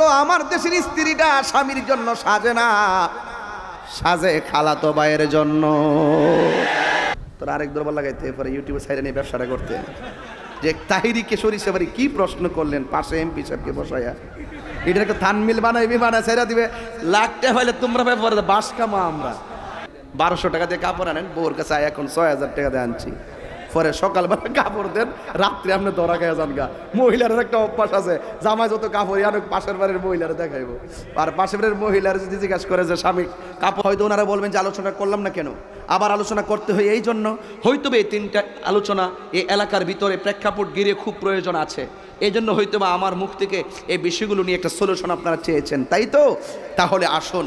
তো আমার দেশের স্ত্রীটা স্বামীর জন্য সাজে না। সাজে খালাতো ভাইয়ের জন্য। তোর আরেক দরবার লাগাইতে পরে ইউটিউবে সাইডে নিয়ে ব্যবসাটা করতে। যে তাহিরিকে সরিষা বাড়ি কি প্রশ্ন করলেন? পাশে এমপি সাহেবকে বসাইয়া। এটার একটা থানমিল বানাইবি বানায় ছেড়ে দিবে। লাখটা হইলে তোমরা ভাই পরে বাস কামা আমরা। বারোশো টাকা দিয়ে কাপড় আনেন, বউর কাছে এখন ছয় হাজার টাকা দিয়ে আনছি। পরে সকালবেলা কাপড় দেন, রাত্রে আপনি ধরা খেয়ে যান গা। মহিলার একটা অভ্যাস আছে, জামাই যত কাপড় আনুক পাশের বাড়ির মহিলারা দেখাইবো। আর পাশের বাড়ির মহিলার যদি জিজ্ঞাসা করে যে, স্বামী, কাপড় হয়তো ওনারা বলবেন যে আলোচনা করলাম না কেন? আবার আলোচনা করতে হয় এই জন্য, হয়তোবে এই তিনটা আলোচনা এই এলাকার ভিতরে প্রেক্ষাপট গিরে খুব প্রয়োজন আছে। এই জন্য হয়তো বা আমার মুখ থেকে এই বিষয়গুলো নিয়ে একটা সলিউশন আপনারা চেয়েছেন, তাই তো? তাহলে আসুন,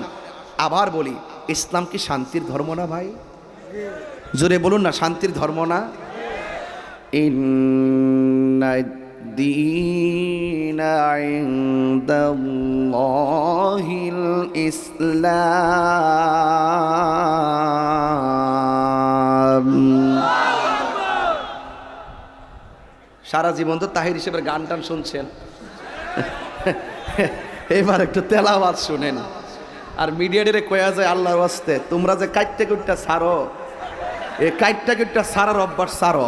আবার বলি, ইসলাম কি শান্তির ধর্ম না ভাই? জোরে বলুন না, শান্তির ধর্ম না? ইন্না الدين عند الله الإسلام সারা জীবন তো তাহির হিসেবে গান টান শুনছেন এবার একটু তেলাওয়াত শুনেন আর মিডিয়াডেরে কয়া যায় আল্লাহর ওয়াস্তে তোমরা যে কাইটটা কুটটা সারো এই কাইটটা কুটটা সারার অভ্যাস সারো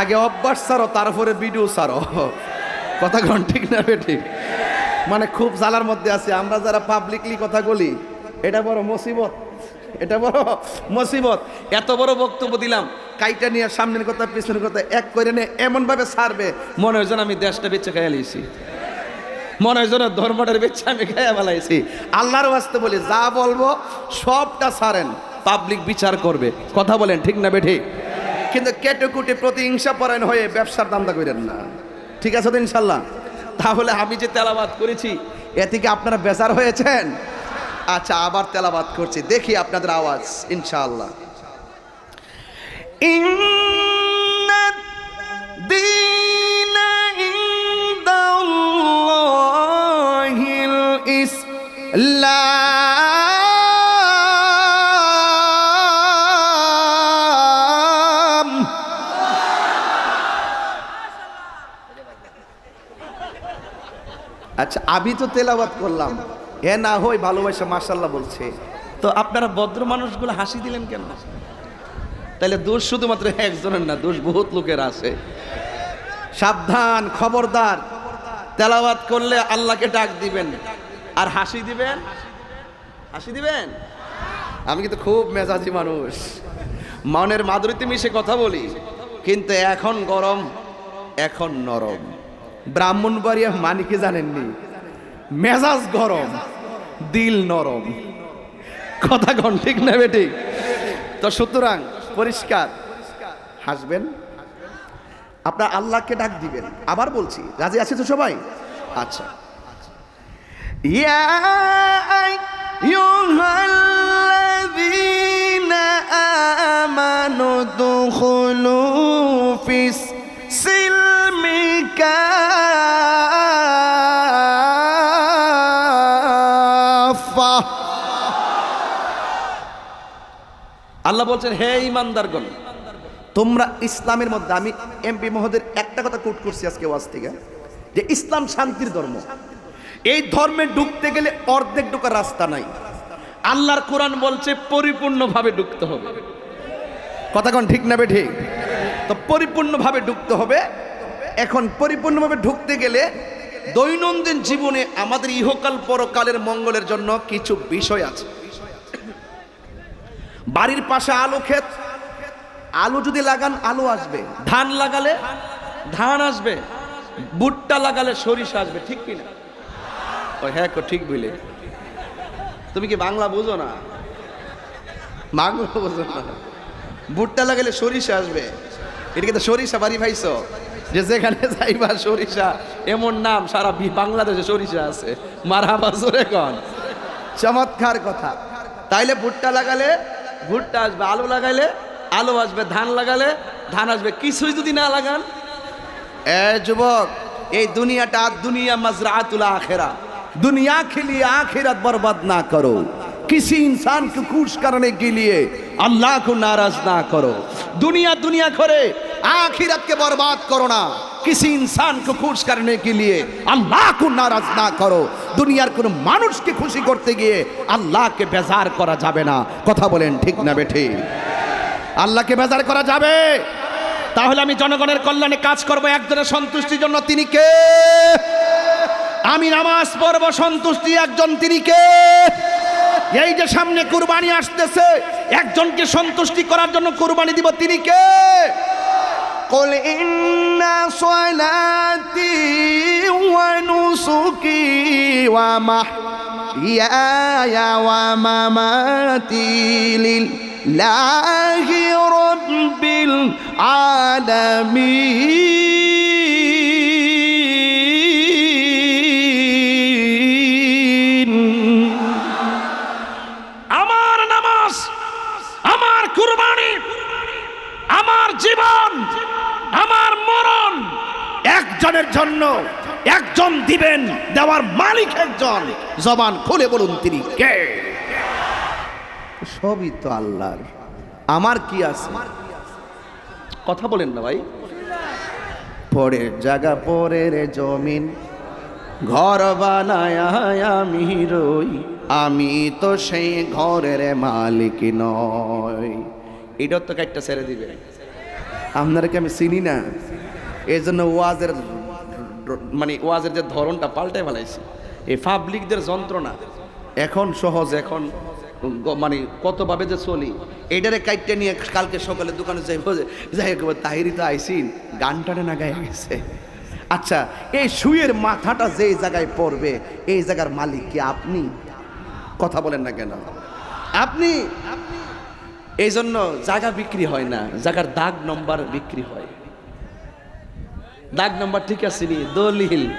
আগে অভ্যাস সারো তারপরে ভিডিও সারো কথা কন ঠিক না বেঠিক মানে খুব জ্বালার মধ্যে আছে। আমরা যারা পাবলিকলি কথা বলি, এটা বড় মুসিবত। এটা বড় মুসিবত। এত বড় বক্তব্য দিলাম, কাইটা নিয়ে সামনের কথা, পিছনের কথা, এক করে নিয়ে এমনভাবে সারবে মনে হয় যেন আমি দেশটা বেঁচে খেয়ে লিয়েছি মনে হয় যেন ধর্মটার বেঁচে আমি খেয়ে ফেলাইছি। আল্লাহর বাস্তে বলি, যা বলব, সবটা সারেন পাবলিক বিচার করবে। কথা বলেন, ঠিক না বেঠিক কিন্তু কেটে কুটে প্রতিহিংসা পরায়ণ হয়ে ব্যবসার দান্দা করেন না। ঠিক আছে তো ইনশাল্লাহ? তাহলে আমি যে তেলাবাদ করেছি, এ থেকে আপনারা বেজার হয়েছেন? আচ্ছা আবার তেলাবাদ করছি। দেখি আপনাদের আওয়াজ, ইনশাআল্লাহ। إن আচ্ছা আমি তো তেলাবাত করলাম। এ না হই ভালোবাসা মাসাল্লাহ বলছে। তো আপনারা ভদ্র মানুষগুলো হাসি দিলেন কেন? তাহলে দোষ শুধুমাত্র একজনের না, দোষ বহুত লোকের আছে। সাবধান, খবরদার। তেলাওয়াত করলে আল্লাহকে ডাক দিবেন। আর হাসি দিবেন? হাসি দিবেন? আমি কিন্তু খুব মেজাজি মানুষ। মনের মাধুরীতে মিশে কথা বলি। কিন্তু এখন গরম, এখন নরম। ব্রাহ্মণবাড়িয়া মানে কি জানেননি? মেজাজ গরম, দিল নরম। কথা কন ঠিক না বেটি তো সুতরাং পরিষ্কার। হাসবেন? আপনার আল্লাহকে ডাক দিবেন। আবার বলছি, রাজি আছে তো সবাই? আচ্ছা। ইয়া আমানু দুখুলু ফিস আল্লাহ বলছেন, হে ইমানদারগণ তোমরা ইসলামের মধ্যে আমি এমপি মহোদয়ের একটা কথা কোট করছি আজকে ওয়াজ থেকে, যে ইসলাম শান্তির ধর্ম। এই ধর্মে ঢুকতে গেলে অর্ধেক ঢোকার রাস্তা নাই। আল্লাহর কোরআন বলছে, পরিপূর্ণভাবে ঢুকতে হবে। কথা কোন ঠিক না বে ঠিক? তো পরিপূর্ণভাবে ঢুকতে হবে এখন পরিপূর্ণভাবে ঢুকতে গেলে দৈনন্দিন জীবনে আমাদের ইহকাল পরকালের মঙ্গলের জন্য কিছু বিষয় আছে। বাড়ির পাশে আলু ক্ষেত, আলু যদি লাগান, আলু আসবে। ধান লাগালে ধান আসবে, ভুট্টা লাগালে সরিষা আসবে, ঠিক কি না ও হ্যাঁ কো, ঠিক বুঝলে তুমি কি বাংলা বুঝো না? বাংলা বুঝো না। ভুট্টা লাগালে সরিষা আসবে। এটা কিন্তু সরিষা বাড়ি ভাইছো। যে যেখানে যাইবা সরিষা এমন নাম সারা বি- বাংলাদেশে সরিষা আছে মারাবা জোরে কন চমৎকার কথা তাইলে ভুট্টা লাগালে ভুট্টা আসবে আলু লাগাইলে আলু আসবে ধান লাগালে ধান আসবে কিছুই যদি না লাগান এ যুবক এই দুনিয়াটা দুনিয়া মজরাতুল আখেরা दुनिया के लिए आखिरत बर्बाद ना करो किसी इंसान को खुश करने के लिए अल्लाह को नाराज ना करो दुनिया दुनिया करे आखिरत के बर्बाद करो ना किसी इंसान को खुश करने के लिए अल्लाह को नाराज ना करो দুনিয়ার কোনো মানুষকে খুশি করতে গিয়ে আল্লাহকে বেজার করা যাবে না কথা বলেন ঠিক না বেঠে আল্লাহকে বেজার করা যাবে তাহলে আমি জনগণের কল্যাণে কাজ করব একজনের সন্তুষ্টির জন্য তিনি কে আমি নামাজ পড়ব সন্তুষ্টি একজন তিনি কে এই যে সামনে কুরবানি আসতেছে একজনকে সন্তুষ্টি করার জন্য কুরবানি দিব তিনি কে قل إن صلاتي ونسكي ومحياي ومماتي لله رب العالمين আমার নামাজ আমার কুরবানি আমার জীবন একজনের জন্য একজন দিবেন, দেওয়ার মালিক একজন। জবান খুলে বলুন তিনি কে? সবই তো আল্লাহর। আমার কি আছে? কথা বলেন না ভাই। পরের জায়গা, পরের জমিন। ঘর বানায় আমি রই। আমি তো সেই ঘরের মালিক নয় এটার তো একটা ছেড়ে দিবে। আপনাদেরকে আমি চিনি না। এই জন্য ওয়াজের মানে ওয়াজের যে ধরনটা পাল্টে ফেলাইছি। এই পাবলিকদের যন্ত্রণা এখন সহজ, এখন মানে কতভাবে যে চলি এইটারে কাইটে নিয়ে কালকে সকালে দোকানে যাই যাই তাহিরি তো আইসিন গান টানে না গায়ে গেছে। আচ্ছা এই শুয়ের মাথাটা যেই জায়গায় পড়বে, এই জায়গার মালিক কি আপনি? কথা বলেন না কেন। আপনি? এই জন্য জায়গা বিক্রি হয় না, জায়গার দাগ নম্বর বিক্রি হয়। দাগ নম্বর ঠিক আছে নি? দলিল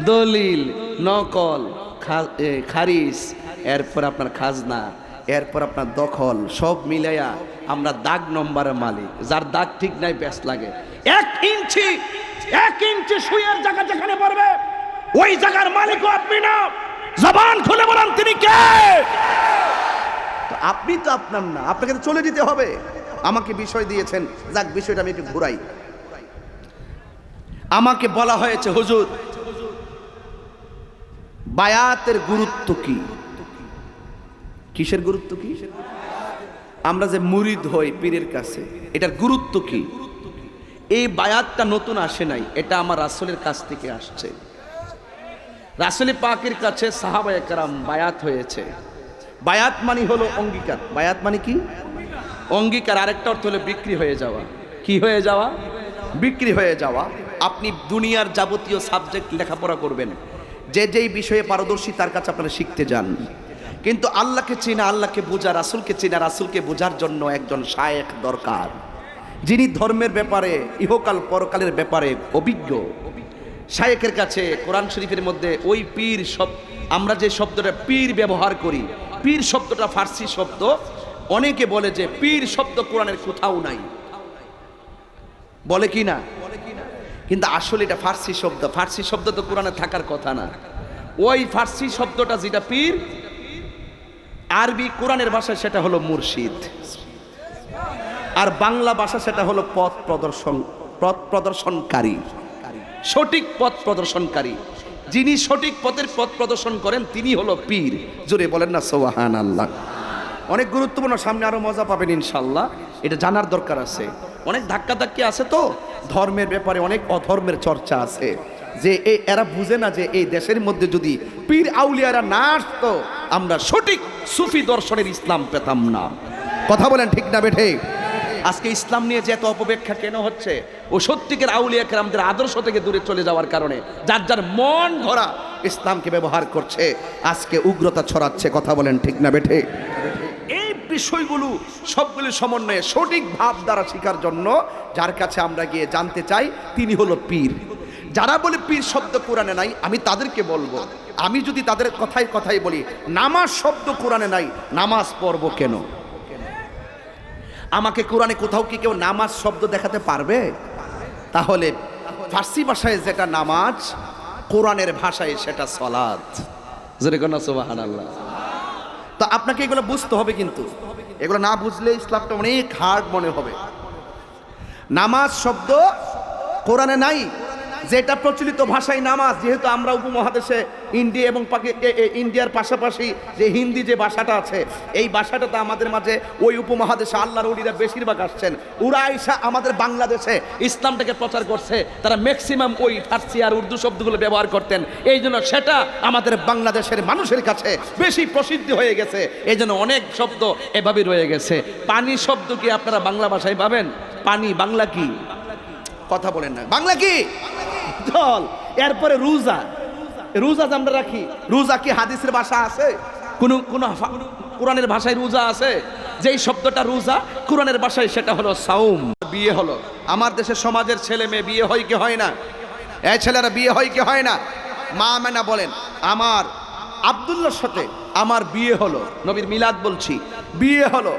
দলিল নকল খা- এ, খারিজ এরপর আপনার খাজনা এরপর আপনার দখল সব মিলাইয়া আমরা দাগ নম্বরের মালিক। যার দাগ ঠিক নাই ব্যাস লাগে। এক ইঞ্চি এক ইঞ্চি সুইয়ের জায়গা যেখানে পড়বে ওই জায়গার মালিকও আপনি না। জবান খুলে বলেন তিনি কে? আপনি তো আপনার না আপনাকে তো চলে যেতে হবে। আমাকে বিষয় দিয়েছেন যাক বিষয়টা আমি একটু ঘুরাই। আমাকে বলা হয়েছে, হুজুর, বায়াতের গুরুত্ব কি? কিসের গুরুত্ব কি? আমরা যে মুরিদ হই পীরের কাছে, এটার গুরুত্ব কি? এই বায়াতটা নতুন আসে নাই, এটা আমার রাসূলের কাছ থেকে আসছে। রাসূল পাকের কাছে সাহাবা একরাম বায়াত হয়েছে। বায়াত মানি হলো অঙ্গীকার। বায়াত মানে কি? অঙ্গীকার, আরেকটা অর্থ হলো বিক্রি হয়ে যাওয়া। কি হয়ে যাওয়া? বিক্রি হয়ে যাওয়া। আপনি দুনিয়ার যাবতীয় সাবজেক্ট লেখাপড়া করবেন। যে যেই বিষয়ে পারদর্শী, তার কাছে আপনারা শিখতে যান। কিন্তু আল্লাহকে চেনা, আল্লাহকে বোঝা, রাসূলকে চেনা, রাসূলকে বোঝার জন্য একজন শায়েখ দরকার। যিনি ধর্মের ব্যাপারে, ইহকাল পরকালের ব্যাপারে অভিজ্ঞ। শায়েকের কাছে কোরআন শরীফের মধ্যে ওই পীর শব্দ আমরা যে শব্দটা পীর ব্যবহার করি, পীর শব্দটা ফার্সি শব্দ, অনেকে বলে যে পীর শব্দ কোরআনের কোথাও নাই। বলে কি না? কিন্তু আসলে এটা ফার্সি শব্দ। ফার্সি শব্দ তো কোরআনে থাকার কথা না। ওই ফার্সি শব্দটা যেটা পীর, আরবি কোরআনের ভাষায় সেটা হলো মুর্শিদ। আর বাংলা ভাষা সেটা হলো পথ প্রদর্শন, পথ প্রদর্শনকারী। সঠিক পথ প্রদর্শনকারী। যিনি সঠিক পথের পথ প্রদর্শন করেন, তিনি হলো পীর। জোরে বলেন না সোহান আল্লাহ অনেক গুরুত্বপূর্ণ, সামনে আরও মজা পাবেন ইনশাল্লাহ। এটা জানার দরকার আছে। অনেক ধাক্কা ধাক্কি আছে তো? ধর্মের ব্যাপারে অনেক অধর্মের চর্চা আছে। যে এই এরা বুঝে না যে এই দেশের মধ্যে যদি পীর আউলিয়ারা না আসতো, আমরা সঠিক সুফি দর্শনের ইসলাম পেতাম না। কথা বলেন ঠিক না বেঠে? আজকে ইসলাম নিয়ে যে এত অপব্যাখ্যা কেন হচ্ছে? ও সত্যিকের আউলিয়া কেরামদের আদর্শ থেকে দূরে চলে যাওয়ার কারণে যার যার মন ধরা ইসলামকে ব্যবহার করছে, আজকে উগ্রতা ছড়াচ্ছে। কথা বলেন ঠিক না বেঠে? বিষয়গুলো সবগুলি সমন্বয়ে সঠিক ভাব দ্বারা শেখার জন্য যার কাছে আমরা গিয়ে জানতে চাই, তিনি হলো পীর। যারা বলে পীর শব্দ কোরআনে নাই, আমি তাদেরকে বলব। আমি যদি তাদের কথাই কথাই বলি, নামাজ শব্দ কোরআনে নাই, নামাজ পড়ব কেন? আমাকে কোরআনে কোথাও কি কেউ নামাজ শব্দ দেখাতে পারবে? তাহলে ফার্সি ভাষায় যেটা নামাজ, কোরআনের ভাষায় সেটা সলাদ জোরে কোন সোবাহান আল্লাহ তো আপনাকে এগুলো বুঝতে হবে কিন্তু। এগুলো না বুঝলে ইসলামটা অনেক হার্ড মনে হবে। নামাজ শব্দ কোরআনে নাই। যেটা প্রচলিত ভাষায় নামাজ, যেহেতু আমরা উপমহাদেশে ইন্ডিয়া এবং ইন্ডিয়ার পাশাপাশি যে হিন্দি যে ভাষাটা আছে, এই ভাষাটাতে আমাদের মাঝে ওই উপমহাদেশে আল্লাহর ওলিরা বেশিরভাগ আসছেন। ওরা আমাদের বাংলাদেশে ইসলামটাকে প্রচার করছে। তারা ম্যাক্সিমাম ওই ফার্সি আর উর্দু শব্দগুলো ব্যবহার করতেন। এই জন্য সেটা আমাদের বাংলাদেশের মানুষের কাছে বেশি প্রসিদ্ধ হয়ে গেছে। এই জন্য অনেক শব্দ এভাবে রয়ে গেছে। পানি শব্দ কি আপনারা বাংলা ভাষায় পাবেন? পানি বাংলা কি? কথা বলেন না। বাংলা কি? জল এরপরে রোজা। রোজা আমরা রাখি রোজা কি হাদিসের ভাষা আছে? কোন কোন কোরআনের ভাষায় রোজা আছে? যেই শব্দটা রোজা কোরআনের ভাষায় সেটা হলো সাউম। বিয়ে হলো। আমার দেশের সমাজের ছেলে মেয়ে বিয়ে হয় কি হয় না? এই ছেলেরা বিয়ে হয় কি হয় না? মা মেনা বলেন আমার আবদুল্লার সাথে আমার বিয়ে হলো। নবীর মিলাদ বলছি বিয়ে হলো।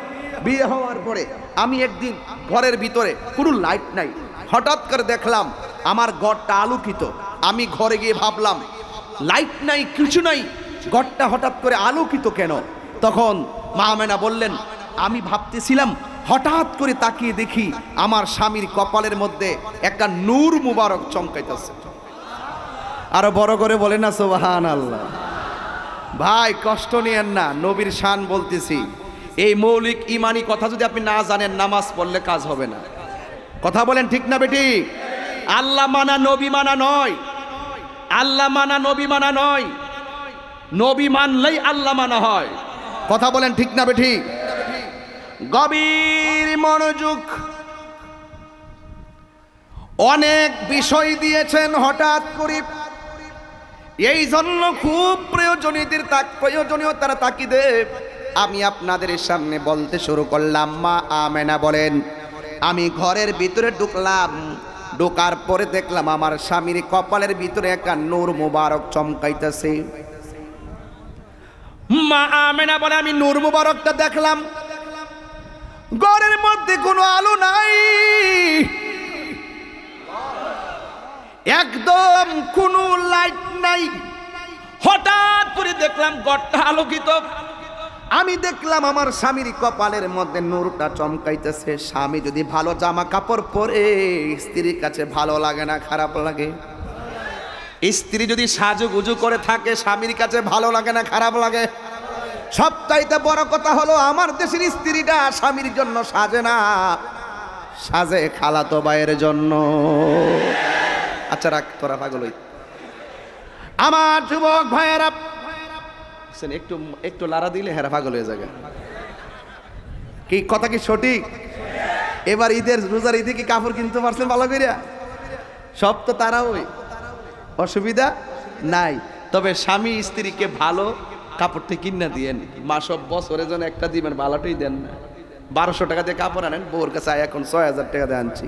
বিয়ে হওয়ার পরে আমি একদিন ঘরের ভিতরে কোনো লাইট নাই হঠাৎ করে দেখলাম আমার ঘরটা আলোকিত। আমি ঘরে গিয়ে ভাবলাম লাইট নাই, কিছু নাই, ঘরটা হঠাৎ করে আলোকিত কেন? তখন মা মেনা বললেন, আমি ভাবতেছিলাম হঠাৎ করে তাকিয়ে দেখি আমার স্বামীর কপালের মধ্যে একটা নূর মুবারক চমকাইতেছে। আরও বড় করে বলে না সোবাহান আল্লাহ ভাই, কষ্ট নিয়েন না, নবীর শান বলতেছি। এই মৌলিক ইমানি কথা যদি আপনি না জানেন, নামাজ পড়লে কাজ হবে না। কথা বলেন ঠিক না বেটি? আল্লাহ মানা, নবী মানা নয়। আল্লাহ মানা, নবী মানা নয়। নবী মানলেই আল্লাহ মানা হয়। কথা বলেন ঠিক না বেটি? গভীর মনোযোগ। অনেক বিষয় দিয়েছেন হঠাৎ করে। এই জন্য খুব প্রয়োজনীয়দের তাক, প্রয়োজনীয় প্রয়োজনীয়তার তাকিদে আমি আপনাদের সামনে বলতে শুরু করলাম, মা আমেনা বলেন আমি ঘরের ভিতরে ঢুকলাম। ঢোকার পরে দেখলাম আমার স্বামীর কপালের ভিতরে একটা নূর মুবারক চমকাইতেছে। মা আমেনা বলে, আমি নূর মুবারকটা দেখলাম। ঘরের মধ্যে কোনো আলো নাই। একদম কোনো লাইট নাই। হঠাৎ করে দেখলাম ঘরটা আলোকিত। আমি দেখলাম আমার স্বামীর কপালের মধ্যে নূরটা চমকাইতেছে। স্বামী যদি ভালো জামা কাপড় পরে, স্ত্রীর কাছে ভালো লাগে না, খারাপ লাগে। স্ত্রী যদি সাজু গুজু করে থাকে, স্বামীর কাছে ভালো লাগে না, খারাপ লাগে। সবচাইতে বড় কথা হলো, আমার দেশের স্ত্রীটা স্বামীর জন্য সাজে না। সাজে খালাতো ভাইয়ের জন্য। আচ্ছা রাখ, তোরা পাগল আমার যুবক ভাইয়েরা শুন, একটু একটু লারা দিলে হেরা পাগল হয়ে যাবে। কি কথা কি সঠিক? এবার ঈদের রোজার ঈদে কি কাপড় কিনতে পারছেন ভালো করিয়া সব তো তারা ওই অসুবিধা নাই। তবে স্বামী স্ত্রীকে ভালো কাপড়টা কিনা দিয়েন। মাসব বছরে যেন একটা দিবেন ভালোটাই দেন না। বারোশো টাকা দিয়ে কাপড় আনেন বউর কাছে এখন ছয় হাজার টাকা দিয়ে আনছি।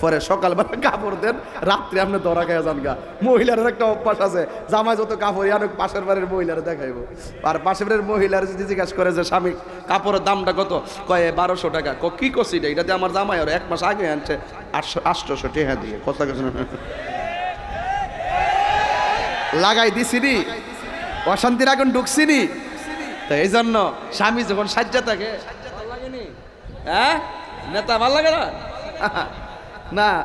পরে সকালবেলা কাপড় দেন, রাত্রে আপনি ধরা খাইয়া যান গা। মহিলার একটা অভ্যাস আছে, জামাই যত কাপড় আনুক পাশের বাড়ির মহিলারা দেখাইবো। আর পাশের বাড়ির মহিলার যদি জিজ্ঞাসা করে যে, স্বামী, কাপড়ের দামটা কত? কয়ে বারোশো টাকা। ক কি করছি এটা এটাতে আমার জামাই আর এক মাস আগে আনছে, আটশো, আটশোশো টাকা দিয়ে। কথা কিছু লাগাই দিছিনি অশান্তির আগুন ঢুকছিনি তো এই জন্য স্বামী যখন সাজ্জা থাকে হ্যাঁ? নেতা ভালো লাগে না? না,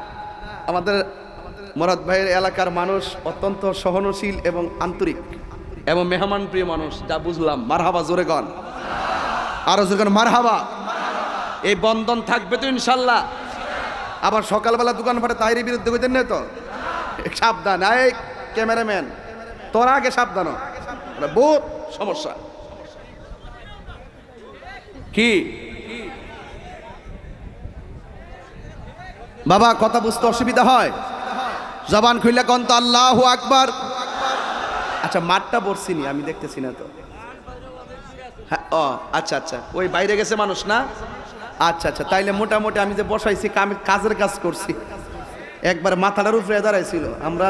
আমাদের মরাদ ভাইয়ের এলাকার মানুষ অত্যন্ত সহনশীল এবং আন্তরিক এবং মেহমান প্রিয় মানুষ, যা বুঝলাম। মারহাবা, জোরে গন। আরও জোরে মারহাবা। এই বন্ধন থাকবে তো ইনশাল্লাহ। আবার সকালবেলা দোকান ফাটে তাইরি বিরুদ্ধে কইতেন না তো? সাবধান, এই ক্যামেরাম্যান, তোর আগে সাবধান। বহুত সমস্যা। কি? বাবা, কথা বুঝতে অসুবিধা হয়। জবান খুললে কন তো আল্লাহ আকবার। আচ্ছা মাঠটা পড়ছিনি আমি দেখতেছি না তো। হ্যাঁ ও আচ্ছা আচ্ছা ওই বাইরে গেছে মানুষ না? আচ্ছা আচ্ছা তাইলে মোটামুটি আমি যে বসাইছি আমি কাজের কাজ করছি। একবার মাথাটার উপরে দাঁড়াইছিল। আমরা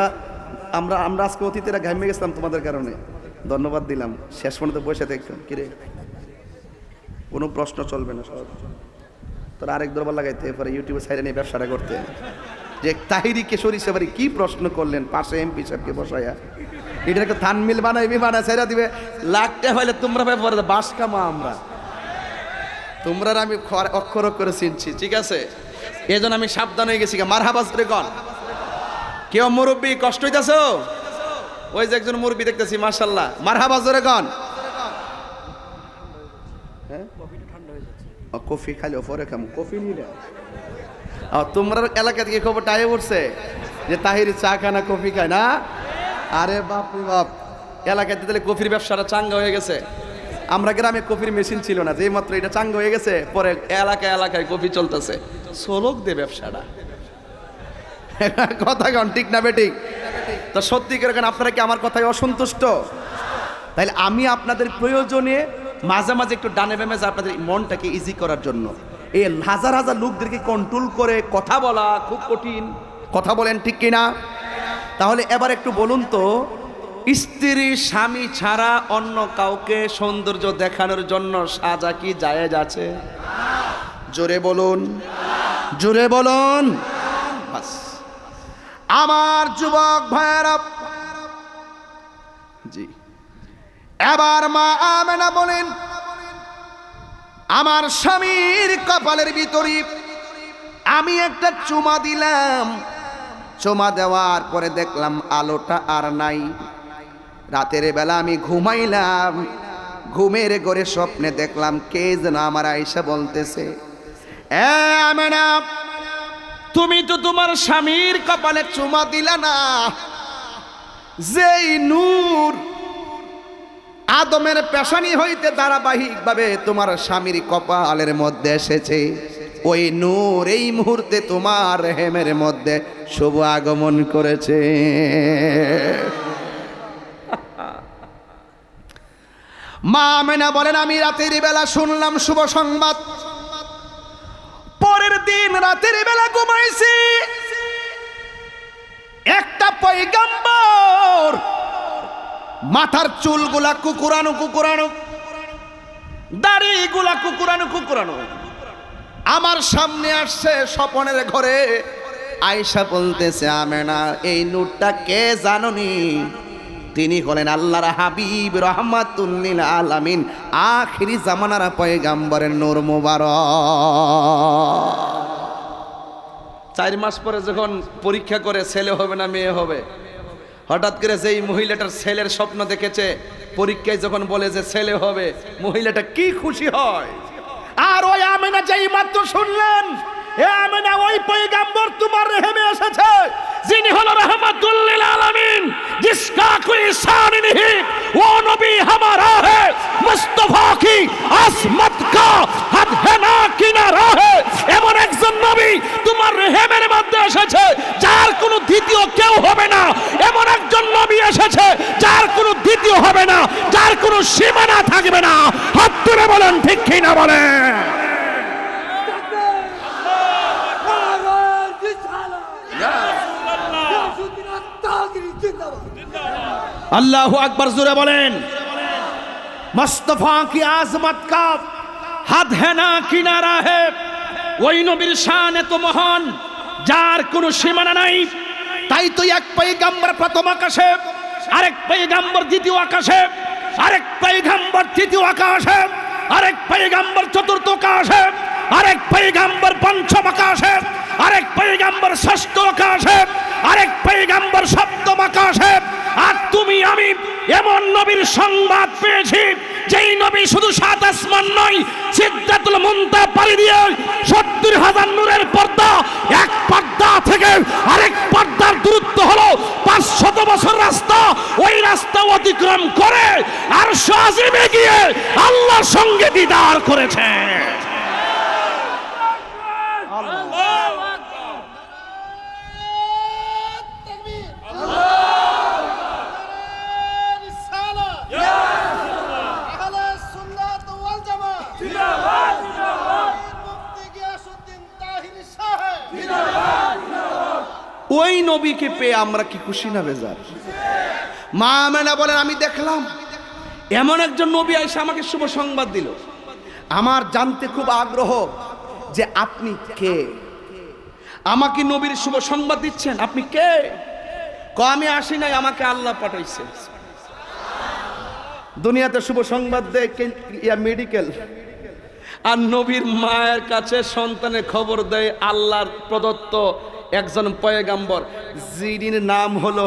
আমরা আমরা আজকে অতীতেরা ঘামে গেছিলাম তোমাদের কারণে। ধন্যবাদ দিলাম। শেষ পর্যন্ত বসে দেখতাম কিরে? কোনো প্রশ্ন চলবে না, সব। তোর আরেক দরবার লাগাইতে এরপরে ইউটিউবে সাইডে নিয়ে ব্যবসাটা করতে যে তাহিরি কেশরী সেবারি কি প্রশ্ন করলেন? পাশে এমপি সাহেবকে বসাইয়া। এটাকে থানমিল বানাইবি বানাই সাইরা দিবে। লাখটা হইলে তোমরা ভাই পরে বাস কামা আমরা। তোমরা আমি অক্ষর অক্ষরে চিনছি, ঠিক আছে? এই জন্য আমি সাবধান হয়ে গেছি মার হাবাস কন। কেউ মুরব্বী কষ্ট হইতাছো ওই যে একজন মুরব্বী দেখতেছি মার্শাল্লাহ মারহাবা জোরে গন হ্যাঁ? ও, কফি খালি পরে খামু কফি নিলে? তোমরা এলাকা থেকে খবরটা আয়ে উঠছে যে তাহির চা খায় না, কফি খায় না? আরে বাপ রে বাপ, এলাকাতে তাহলে কফির ব্যবসাটা চাঙ্গা হয়ে গেছে। আমরা গ্রামে কফির মেশিন ছিল না, যেই মাত্র এটা চাঙ্গা হয়ে গেছে, পরে এলাকায় এলাকায় কফি চলতেছে। সোলক দে ব্যবসাটা। কথা কন, ঠিক না বেঠিক? তো সত্যি করে আপনারা কি আমার কথায় অসন্তুষ্ট? তাইলে আমি আপনাদের প্রয়োজনে মাঝে মাঝে একটু ডানে বেমে আপনাদের মনটাকে ইজি করার জন্য। এই হাজার হাজার লোকদেরকে কন্ট্রোল করে কথা বলা খুব কঠিন। কথা বলেন ঠিক কিনা? তাহলে এবার একটু বলুন তো, স্ত্রী, স্বামী ছাড়া অন্য কাউকে সৌন্দর্য দেখানোর জন্য সাজা কি জায়েজ আছে? জোরে বলুন। জোরে বলুন। আমার যুবক ভাইয়েরা জি। এবার মা আমেনা বলেন, আমার স্বামীর কপালের ভিতরে আমি একটা চুমা দিলাম। চুমা দেওয়ার পরে দেখলাম আলোটা আর নাই। রাতের বেলা আমি ঘুমাইলাম। ঘুমের ঘরে স্বপ্নে দেখলাম, কে যেন আমার আয়সা বলতেছে? তুমি তো তোমার স্বামীর কপালে চুমা দিলা না। যেই নূর আদমের পেশানি হইতে ধারাবাহিকভাবে তোমার স্বামীর কপালের মধ্যে এসেছে। ওই নূর এই মুহূর্তে তোমার হেমের মধ্যে শুভ আগমন করেছে। মা মেনা বলেন, আমি রাতের বেলা শুনলাম শুভ সংবাদ। পরের দিন রাতের বেলা ঘুমাইছি। একটা পৈগম্বর মাথার চুলগুলা কুকুরানো কুকুরানো, দাড়িগুলা কুকুরানো কুকুরানো। আমার সামনে আসছে স্বপনের ঘরে আয়সা বলতেছে, আমেনা, এই নূরটা কে জাননি? তিনি হলেন আল্লাহর হাবিব রহমাতুল্লিল আলামিন, আখিরি জামানার পয়গাম্বরের নূর মুবারক। চার মাস পরে যখন পরীক্ষা করে ছেলে হবে না মেয়ে হবে হঠাৎ করে যেই মহিলাটার ছেলের স্বপ্ন দেখেছে, পরীক্ষায় যখন বলে যে ছেলে হবে, মহিলাটা কি খুশি হয়? আর ওই আমেনা যেই মাত্র শুনলেন, এ আমেনা ওই পয়গাম্বর তোমার রেহেমে এসেছে। যিনি হলো রহমাতুল্লিল আলামিন जिसका कोई शान नहीं वो नबी हमारा है मुस्तफा की असमत का हद है ना কিনারা है এমন একজন নবী তোমার রেহেমের মধ্যে এসেছে যার কোনো দ্বিতীয় কেউ হবে না এমন একজন নবী এসেছে যার কোনো দ্বিতীয় হবে না যার কোনো সীমানা থাকবে না হাত তুলে বলেন ঠিক কিনা বলেন আল্লাহ আকবর জুড়ে বলেন। মস্তফা কি আজমত কা হাত হেনা কিনারা হে। ওই নবীর শান এত মহান, যার কোনো সীমানা নাই। তাই তো এক পৈগাম্বর প্রথম আকাশে, আরেক পৈগাম্বর দ্বিতীয় আকাশে, আরেক পৈগাম্বর তৃতীয় আকাশে, আরেক পৈগাম্বর চতুর্থ আকাশে, আরেক পৈগাম্বর পঞ্চম আকাশে, আরেক পৈগাম্বর ষষ্ঠ আকাশে, আরেক পৈগাম্বর সপ্তম আকাশে আর তুমি, আমি এমন নবীর সংবাদ পেয়েছি, যেই নবী শুধু সাত আসমান নয়, সিদ্ধাতুল মুন্তা পাড়ি দিয়ে সত্তর হাজার নূরের পর্দা, এক পর্দা থেকে আরেক পর্দার দূরত্ব হলো পাঁচশত বছর রাস্তা। ওই রাস্তা অতিক্রম করে আর সাজিমে গিয়ে আল্লাহর সঙ্গে দিদার করেছে। ওই নবীকে পেয়ে আমরা কি খুশি না বেজার? মা মেনা বলেন, আমি দেখলাম, এমন একজন নবী এসে আমাকে শুভ সংবাদ দিল। আমার জানতে খুব আগ্রহ যে আপনি কে? আমাকে নবীর শুভ সংবাদ দিচ্ছেন, আপনি কে? ক আমি আসি নাই, আমাকে আল্লাহ পাঠাইছে। দুনিয়াতে শুভ সংবাদ দেয় মেডিকেল। আর নবীর মায়ের কাছে সন্তানের খবর দেয় আল্লাহর প্রদত্ত একজন পয়গাম্বর যিনি নাম হলো